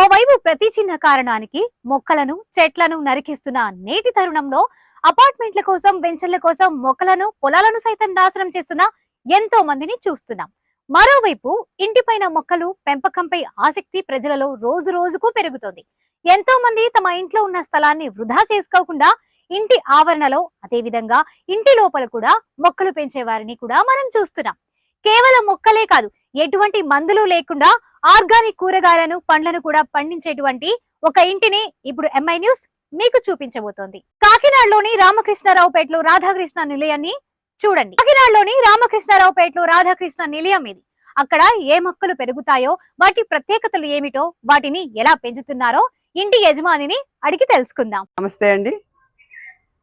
ఓవైపు ప్రతి చిన్న కారణానికి మొక్కలను చెట్లను నరికిస్తున్న నేటి తరుణంలో అపార్ట్మెంట్ల కోసం వెంచర్ల కోసం మొక్కలను పొలాలను సైతం నాశనం చేస్తున్న ఎంతో మందిని చూస్తున్నాం. మరోవైపు ఇంటిపైన మొక్కలు పెంపకంపై ఆసక్తి ప్రజలలో రోజు రోజుకు పెరుగుతోంది. ఎంతో మంది తమ ఇంట్లో ఉన్న స్థలాన్ని వృధా చేసుకోకుండా ఇంటి ఆవరణలో అదేవిధంగా ఇంటి లోపల కూడా మొక్కలు పెంచే వారిని కూడా మనం చూస్తున్నాం. కేవలం మొక్కలే కాదు ఎటువంటి మందులు లేకుండా ఆర్గానిక్ కూరగాయలను పండ్లను కూడా పండించేటువంటి ఒక ఇంటిని ఇప్పుడు ఎంఐ న్యూస్ మీకు చూపించబోతోంది. కాకినాడలోని రామకృష్ణారావుపేటలో రాధాకృష్ణ నిలయాన్ని చూడండి. కాకినాడలోని రామకృష్ణారావుపేటలో రాధాకృష్ణ నిలయం ఇది. అక్కడ ఏ మొక్కలు పెరుగుతాయో వాటి ప్రత్యేకతలు ఏమిటో వాటిని ఎలా పెంచుతున్నారో ఇంటి యజమానిని అడిగి తెలుసుకుందాం. నమస్తే అండి.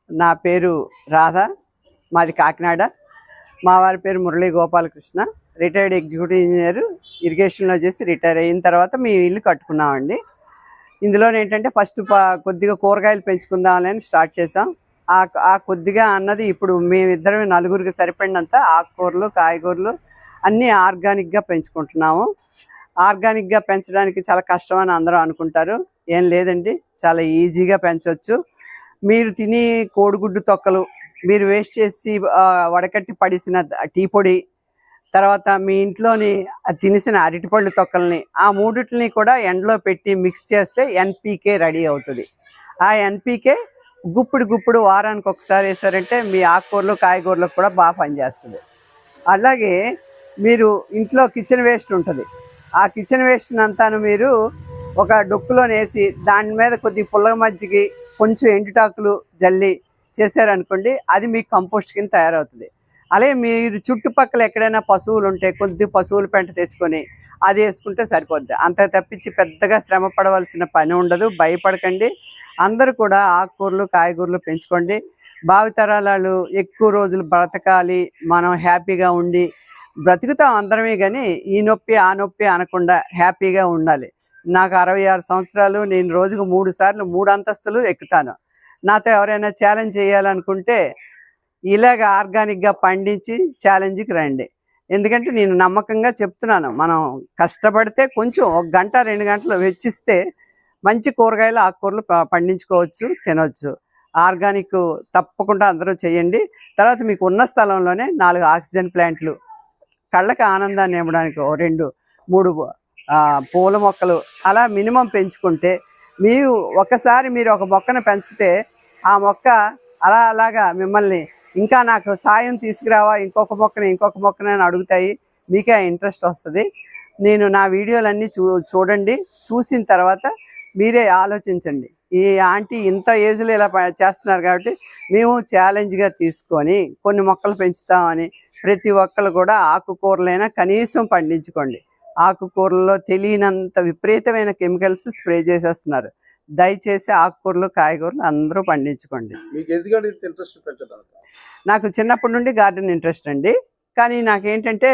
నా పేరు రాధ మాది కాకినాడ. మా వారి పేరు Murali Gopalakrishna retired executive engineer ఇరిగేషన్లో చేసి రిటైర్ అయిన తర్వాత మీ ఇల్లు కట్టుకున్నామండి. ఇందులో ఏంటంటే ఫస్ట్ కొద్దిగా కూరగాయలు పెంచుకుందామని స్టార్ట్ చేసాం ఆ ఆ కొద్దిగా అన్నది ఇప్పుడు మేమిద్దరం నలుగురికి సరిపడినంత ఆకుకూరలు కాయగూరలు అన్నీ ఆర్గానిక్గా పెంచుకుంటున్నాము. ఆర్గానిక్గా పెంచడానికి చాలా కష్టం అని అందరూ అనుకుంటారు. ఏం లేదండి చాలా ఈజీగా పెంచవచ్చు మీరు తిని కోడిగుడ్డు తొక్కలు మీరు వేస్ట్ చేసి వడకట్టి పడిసిన టీ పొడి తర్వాత మీ ఇంట్లోని తినిసిన అరటిపళ్ళు తొక్కల్ని ఆ మూడిటిని కూడా ఎండలో పెట్టి మిక్స్ చేస్తే ఎన్పీకే రెడీ అవుతుంది. ఆ ఎన్పీకే గుప్పుడు గుప్పుడు వారానికి ఒకసారి వేసారంటే మీ ఆకుకూరలు కాయగూరలకు కూడా బాగా పనిచేస్తుంది. అలాగే మీరు ఇంట్లో కిచెన్ వేస్ట్ ఉంటుంది. ఆ కిచెన్ వేస్ట్ అంతాను మీరు ఒక డొక్కులో వేసి దాని మీద కొద్ది పుల్ల మజ్జిగి కొంచెం ఎండుటాకులు జల్లి చేశారనుకోండి అది మీకు కంపోస్ట్ కింద తయారవుతుంది. అలాగే మీరు చుట్టుపక్కల ఎక్కడైనా పశువులు ఉంటే కొద్ది పశువుల పెంట తెచ్చుకొని అది వేసుకుంటే సరిపోద్ది. అంత తప్పించి పెద్దగా శ్రమ పడవలసిన పని ఉండదు. భయపడకండి. అందరూ కూడా ఆకుకూరలు కాయగూరలు పెంచుకోండి. భావితరాలు ఎక్కువ రోజులు బ్రతకాలి. మనం హ్యాపీగా ఉండి బ్రతుకుతాం అందరమే కానీ ఈ నొప్పి ఆ నొప్పి అనకుండా హ్యాపీగా ఉండాలి. నాకు అరవై ఆరు సంవత్సరాలు నేను రోజుకు మూడు సార్లు మూడు అంతస్తులు ఎక్కుతాను. నాతో ఎవరైనా ఛాలెంజ్ చేయాలనుకుంటే ఇలాగ ఆర్గానిక్గా పండించి ఛాలెంజ్కి రండి. ఎందుకంటే నేను నమ్మకంగా చెప్తున్నాను మనం కష్టపడితే కొంచెం ఒక గంట రెండు గంటలు వెచ్చిస్తే మంచి కూరగాయలు ఆకుకూరలు పండించుకోవచ్చు తినవచ్చు ఆర్గానిక్ తప్పకుండా అందరూ చేయండి. తర్వాత మీకు ఉన్న స్థలంలోనే నాలుగు ఆక్సిజన్ ప్లాంట్లు. కళ్ళకి ఆనందాన్ని ఇవ్వడానికి ఓ రెండు మూడు పూల మొక్కలు అలా మినిమం పెంచుకుంటే మీరు ఒకసారి మీరు ఒక మొక్కను పెంచితే ఆ మొక్క అలా అలాగా మిమ్మల్ని ఇంకా నాకు సాయం తీసుకురావా ఇంకొక మొక్కని ఇంకొక మొక్కని అని అడుగుతాయి. మీకే ఇంట్రెస్ట్ వస్తుంది. నేను నా వీడియోలన్నీ చూ చూడండి. చూసిన తర్వాత మీరే ఆలోచించండి. ఈ ఆంటీ ఇంత ఏజ్లో ఇలా ప- చేస్తున్నారు కాబట్టి మేము ఛాలెంజ్గా తీసుకొని కొన్ని మొక్కలు పెంచుతామని ప్రతి ఒక్కరు కూడా ఆకుకూరలైనా కనీసం పండించుకోండి. ఆకుకూరల్లో తెలియనంత విపరీతమైన కెమికల్స్ స్ప్రే చేసేస్తున్నారు. దయచేసి ఆకుకూరలు కాయగూరలు అందరూ పండించుకోండి. నాకు చిన్నప్పటి నుండి గార్డెన్ ఇంట్రెస్ట్ అండి. కానీ నాకేంటంటే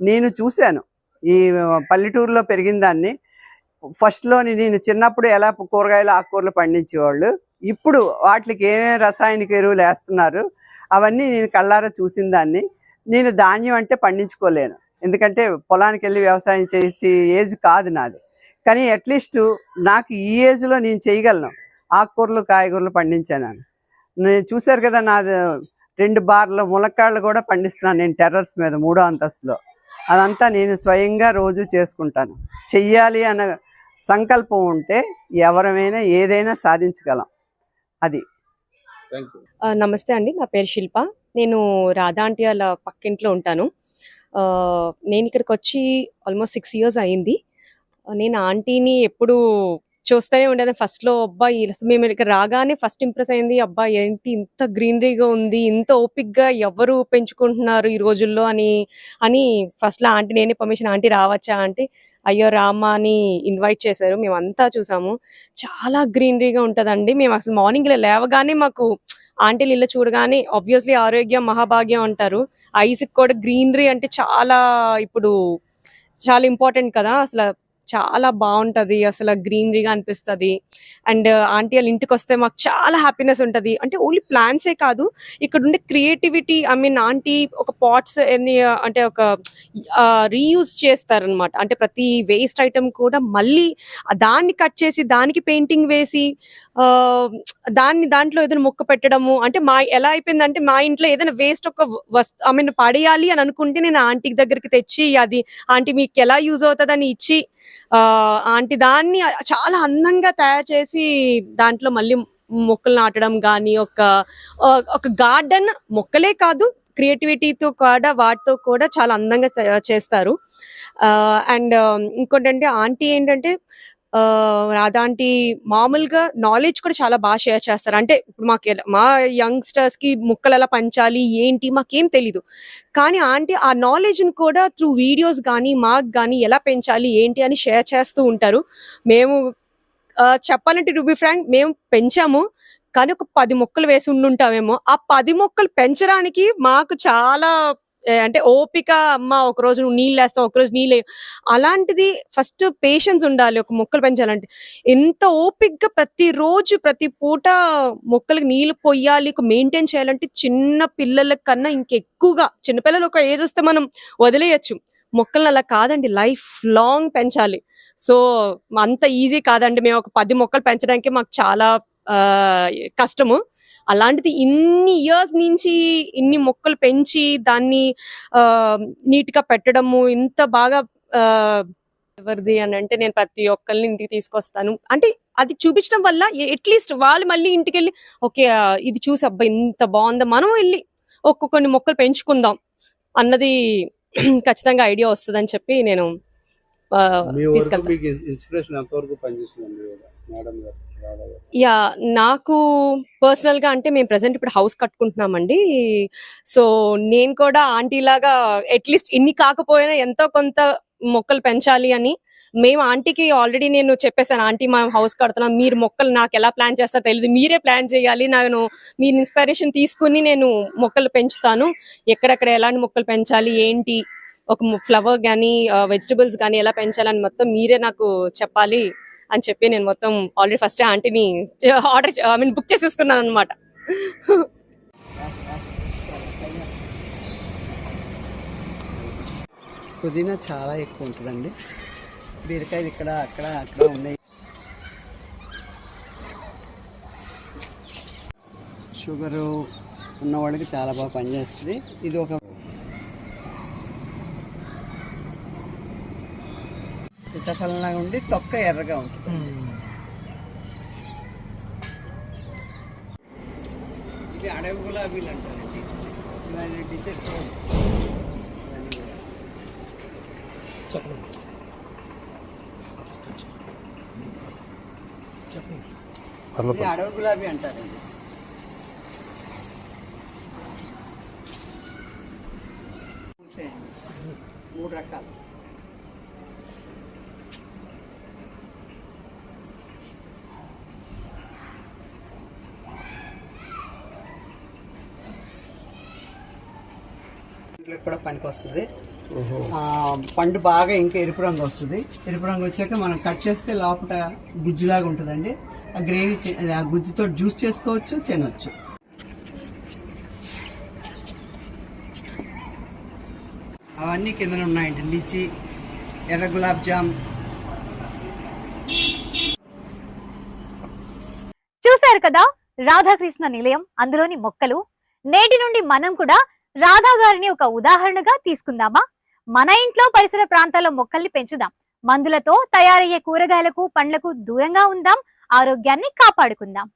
నేను చూశాను. ఈ పల్లెటూరులో పెరిగిన దాన్ని ఫస్ట్లోని నేను చిన్నప్పుడు ఎలా కూరగాయలు ఆకుకూరలు పండించేవాళ్ళు ఇప్పుడు వాటికి ఏమేమి రసాయనిక ఎరువులు వేస్తున్నారు అవన్నీ నేను కళ్ళారా చూసిన దాన్ని నేను ధాన్యం అంటే పండించుకోలేను. ఎందుకంటే పొలానికి వెళ్ళి వ్యవసాయం చేసి ఏజ్ కాదు నాది. కానీ అట్లీస్ట్ నాకు ఈ ఏజ్లో నేను చేయగలను. ఆకుకూరలు కాయగూరలు పండించాను నేను. చూశారు కదా నాది రెండు బార్లు ములక్కాళ్ళు కూడా పండిస్తున్నాను నేను టెర్రస్ మీద మూడో అంతస్తులో. అదంతా నేను స్వయంగా రోజు చేసుకుంటాను. చెయ్యాలి అన్న సంకల్పం ఉంటే ఎవరమైనా ఏదైనా సాధించగలం. అది. నమస్తే అండి. నా పేరు శిల్ప. నేను రాధా ఆంటీ వాళ్ళ పక్కింట్లో ఉంటాను. నేను ఇక్కడికి వచ్చి ఆల్మోస్ట్ సిక్స్ ఇయర్స్ అయింది. నేను ఆంటీని ఎప్పుడు చూస్తూనే ఉండేది ఫస్ట్లో అబ్బా మేము ఇక్కడ రాగానే ఫస్ట్ ఇంప్రెస్ అయింది. అబ్బా ఏంటి ఇంత గ్రీనరీగా ఉంది ఇంత ఓపిక్గా ఎవరు పెంచుకుంటున్నారు ఈ రోజుల్లో అని అని ఫస్ట్లో ఆంటీ నేనే పర్మిషన్ ఆంటీ రావచ్చా ఆంటీ? అయ్యో రామా అని ఇన్వైట్ చేశారు. మేమంతా చూసాము. చాలా గ్రీనరీగా ఉంటుందండి. మేము అసలు మార్నింగ్ లేవగానే మాకు ఆంటీలు ఇల్లు చూడగానే ఆబ్వియస్లీ ఆరోగ్యం మహాభాగ్యం అంటారు. ఐస్కి కూడా గ్రీనరీ అంటే చాలా ఇప్పుడు చాలా ఇంపార్టెంట్ కదా. అసలు చాలా బాగుంటది. అసలు గ్రీనరీగా అనిపిస్తది. అండ్ ఆంటీ వాళ్ళ ఇంటికి వస్తే మాకు చాలా హ్యాపీనెస్ ఉంటది. అంటే ఓన్లీ ప్లాన్సే కాదు ఇక్కడ ఉండే క్రియేటివిటీ ఐ మీన్ ఆంటీ ఒక పాట్స్ ఎన్ని అంటే ఒక రీయూజ్ చేస్తారనమాట అంటే ప్రతి వేస్ట్ ఐటమ్ కూడా మళ్ళీ దాన్ని కట్ చేసి దానికి పెయింటింగ్ వేసి ఆ, దాన్ని దాంట్లో ఏదైనా మొక్క పెట్టడము. అంటే మా ఎలా అయిపోయిందంటే మా ఇంట్లో ఏదైనా వేస్ట్ ఒక వస్తు ఐ మీన్ పడేయాలి అని అనుకుంటే నేను ఆంటీ దగ్గరికి తెచ్చి అది ఆంటీ మీకు ఎలా యూజ్ అవుతుందని ఇచ్చి ఆంటీ దాన్ని చాలా అందంగా తయారు చేసి దాంట్లో మళ్ళీ మొక్కలు నాటడం కానీ ఒక ఒక గార్డెన్ మొక్కలే కాదు క్రియేటివిటీతో కూడా వాటితో కూడా చాలా అందంగా తయారు చేస్తారు. అండ్ ఇంకోటంటే ఆంటీ ఏంటంటే అదాంటి మామూలుగా నాలెడ్జ్ కూడా చాలా బాగా షేర్ చేస్తారు. అంటే ఇప్పుడు మాకు ఎలా- మా యంగ్స్టర్స్కి ముక్కలు ఎలా పంచాలి ఏంటి మాకేం తెలీదు. కానీ ఆంటీ ఆ నాలెడ్జ్ని కూడా త్రూ వీడియోస్ కానీ మాకు కానీ ఎలా పెంచాలి ఏంటి అని షేర్ చేస్తూ ఉంటారు. మేము చెప్పాలంటే టు బి ఫ్రాంక్ మేము పెంచాము. కానీ ఒక పది మొక్కలు వేసి ఉండుంటామేమో. ఆ పది మొక్కలు పెంచడానికి మాకు చాలా అంటే ఓపిక అమ్మ ఒక రోజు నువ్వు నీళ్ళు వేస్తావు ఒకరోజు నీళ్ళు అలాంటిది ఫస్ట్ పేషెన్స్ ఉండాలి ఒక మొక్కలు పెంచాలంటే. ఎంత ఓపిక్గా ప్రతిరోజు ప్రతి పూట మొక్కలకి నీళ్ళు పొయ్యాలి మెయింటైన్ చేయాలంటే చిన్న పిల్లల కన్నా ఇంకెక్కువగా చిన్నపిల్లలు ఒక ఏజ్ వస్తే మనం వదిలేయచ్చు. మొక్కలను అలా కాదండి లైఫ్ లాంగ్ పెంచాలి. సో అంత ఈజీ కాదండి మేము ఒక పది మొక్కలు పెంచడానికి మాకు చాలా కష్టము. అలాంటిది ఇన్ని ఇయర్స్ నుంచి ఇన్ని మొక్కలు పెంచి దాన్ని ఆ, నీట్గా పెట్టడము ఇంత బాగా ఎవరిది అని అంటే నేను ప్రతి ఒక్కరిని ఇంటికి తీసుకొస్తాను. అంటే అది చూపించడం వల్ల అట్లీస్ట్ వాళ్ళు మళ్ళీ ఇంటికి వెళ్ళి ఓకే ఇది చూసి అబ్బా ఇంత బాగుందా. మనం వెళ్ళి ఒక్క కొన్ని మొక్కలు పెంచుకుందాం అన్నది ఖచ్చితంగా ఐడియా వస్తుందని చెప్పి నేను తీసుకెళ్తాను యా నాకు పర్సనల్గా అంటే మేము ప్రెసెంట్ ఇప్పుడు హౌస్ కట్టుకుంటున్నామండి. సో నేను కూడా ఆంటీ లాగా అట్లీస్ట్ ఇన్ని కాకపోయినా ఎంతో కొంత మొక్కలు పెంచాలి అని మేము ఆంటీకి ఆల్రెడీ నేను చెప్పేసాను ఆంటీ మా హౌస్ కడుతున్నాం. మీరు మొక్కలు నాకు ఎలా ప్లాన్ చేస్తారో తెలియదు మీరే ప్లాన్ చేయాలి. నేను మీరు ఇన్స్పిరేషన్ తీసుకుని నేను మొక్కలు పెంచుతాను. ఎక్కడెక్కడ ఎలాంటి మొక్కలు పెంచాలి? ఏంటి? ఒక ఫ్లవర్ కానీ వెజిటబుల్స్ కానీ ఎలా పెంచాలని మొత్తం మీరే నాకు చెప్పాలి అని చెప్పి నేను మొత్తం ఆల్రెడీ ఫస్ట్ ఆంటీని ఆర్డర్ ఐ మీన్ బుక్ చేసేసుకున్నాను అనమాట పుదీనా చాలా ఎక్కువ ఉంటుందండి. బీరకాయలు ఇక్కడ అక్కడ అక్కడ ఉన్నాయి. షుగరు ఉన్న వాళ్ళకి చాలా బాగా పనిచేస్తుంది. ఇది ఒక సీతాఫలంలాగా ఉండి తొక్క ఎర్రగా ఉంటుంది. ఇది అడవి గులాబీలు అంటారండి ఇవన్నీ డిజైన్. ఇది అడవి గులాబీ అంటారండి ఇంట్లో కూడా పనికి వస్తుంది ఆ, పండు బాగా ఇంకా ఎరుపు రంగు వస్తుంది. ఎరుపు రంగు వచ్చాక మనం కట్ చేస్తే లోపల గుజ్జులాగా ఉంటుందండి. ఆ గ్రేవీ ఆ గుజ్జుతో జ్యూస్ చేసుకోవచ్చు తినొచ్చు. అవన్నీ కింద ఉన్నాయండి. లిచి ఎర్ర గులాబ్ జామ్. చూశారు కదా? రాధాకృష్ణ నిలయం అందులోని మొక్కలు. నేటి నుండి మనం కూడా రాధా గారిని ఒక ఉదాహరణగా తీసుకుందామా? మన ఇంట్లో పరిసర ప్రాంతాల్లో మొక్కల్ని పెంచుదాం. మందులతో తయారయ్యే కూరగాయలకు పండ్లకు దూరంగా ఉందాం. ఆరోగ్యాన్ని కాపాడుకుందాం.